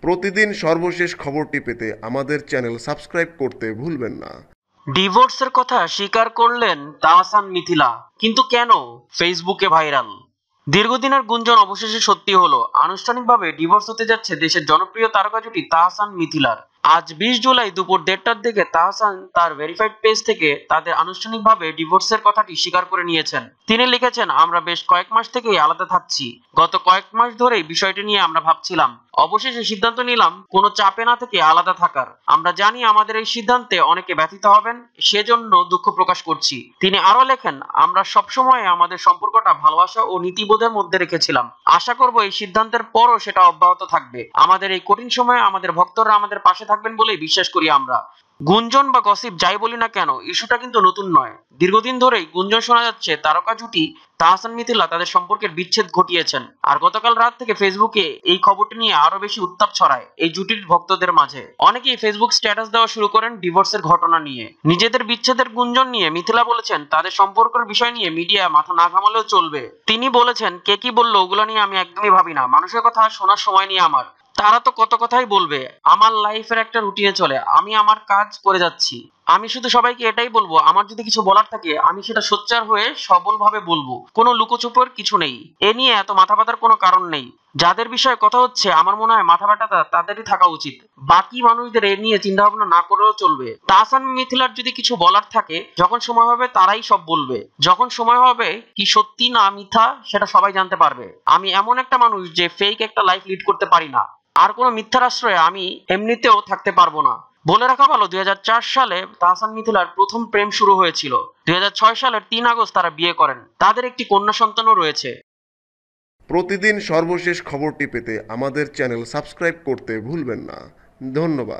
প্রতিদিন সর্বশেষ খবরটি পেতে আমাদের চ্যানেল সাবস্ক্রাইব করতে ভুলবেন না। ডিভোর্সের কথা স্বীকার করলেন তাহসান মিথিলা। কিন্তু কেন? ফেসবুকে ভাইরাল। দীর্ঘদিনের গুঞ্জন অবশেষে সত্যি হলো, আনুষ্ঠানিকভাবে ডিভোর্স হতে যাচ্ছে দেশের জনপ্রিয় তারকা জুটি তাহসান মিথিলার। আজ বিশ জুলাই দুপুর দেড়টার দিকে তাহসান তার ভেরিফাইড পেজ থেকে তাদের আনুষ্ঠানিকভাবে ডিভোর্সের কথাটি স্বীকার করে নিয়েছেন। তিনি লিখেছেন, আমরা বেশ কয়েক মাস থেকেই আলাদা থাকছি। গত কয়েক মাস ধরেই বিষয়টি নিয়ে আমরা ভাবছিলাম। অবশেষে সিদ্ধান্ত নিলাম, কোনো চাপে না থেকে আলাদা থাকার। আমরা জানি আমাদের এই সিদ্ধান্তে অনেকে ব্যথিত হবেন, সেজন্য দুঃখ প্রকাশ করছি। তিনি আরও লেখেন, আমরা সবসময় আমাদের সম্পর্কটা ভালোবাসা ও নীতিবোধের মধ্যে রেখেছিলাম। আশা করব এই সিদ্ধান্তের পরও সেটা অব্যাহত থাকবে। আমাদের এই কঠিন সময়ে আমাদের ভক্তরা আমাদের পাশে থাকবেন বলেই বিশ্বাস করি আমরা। গুঞ্জন বা গসিপ যাই বলি না কেন ইস্যুটা কিন্তু নতুন নয়। দীর্ঘদিন ধরেই গুঞ্জন শোনা যাচ্ছে, তারকা জুটি, তাহসান মিথিলা তাদের সম্পর্কের বিচ্ছেদ ঘটিয়েছেন। আর গতকাল রাত থেকে ফেসবুকে এই খবরটি নিয়ে আরও বেশি উত্তাপ ছড়ায় এই জুটির ভক্তদের মাঝে। অনেকেই ফেসবুক স্ট্যাটাস দেওয়া শুরু করেন ডিভোর্সের ঘটনা নিয়ে। নিজেদের বিচ্ছেদের গুঞ্জন নিয়ে মিথিলা বলেছেন, তাদের সম্পর্কের বিষয় নিয়ে মিডিয়া মাথা না ঘামালেও চলবে। তিনি বলেছেন, কে কি বলল ওগুলো নিয়ে আমি একদমই ভাবি না। মানুষের কথা শোনার সময় নিয়ে আমার। তারা তো কত কথাই বলবে। আমার লাইফের একটা রুটিনে চলে। আমি আমার কাজ করে যাচ্ছি। আমি শুধু সবাইকে এটাই বলব, আমার যদি কিছু বলার থাকে, আমি সেটা সোচ্চার হয়ে সবলভাবে বলব। কোনো লুকোচুপের কিছু নেই। এ নিয়ে এত মাথা ব্যথার কোনো কারণ নেই। যাদের বিষয়ে কথা হচ্ছে, আমার মনে হয় মাথা ব্যথাটা তাদেরই থাকা উচিত। বাকি মানুষদের এ নিয়ে চিন্তা ভাবনা না করেও চলবে। তাহসান মিথিলার যদি কিছু বলার থাকে, যখন সময় হবে তারাই সব বলবে। যখন সময় হবে কি সত্যি না মিথ্যা, সেটা সবাই জানতে পারবে। আমি এমন একটা মানুষ যে ফেক একটা লাইফ লিড করতে পারি না। আর কোনো মিথ্যার আশ্রয়ে আমি এমনিতেও থাকতে পারব না। বলে রাখা ভালো দু হাজার চার সালে তাহসান মিথিলার প্রথম প্রেম শুরু হয়েছিল। দুই হাজার ছয় সালের তিন আগস্ট তারা বিয়ে করেন। তাদের একটি কন্যা সন্তানও রয়েছে। প্রতিদিন সর্বশেষ খবরটি পেতে আমাদের চ্যানেল সাবস্ক্রাইব করতে ভুলবেন না। ধন্যবাদ।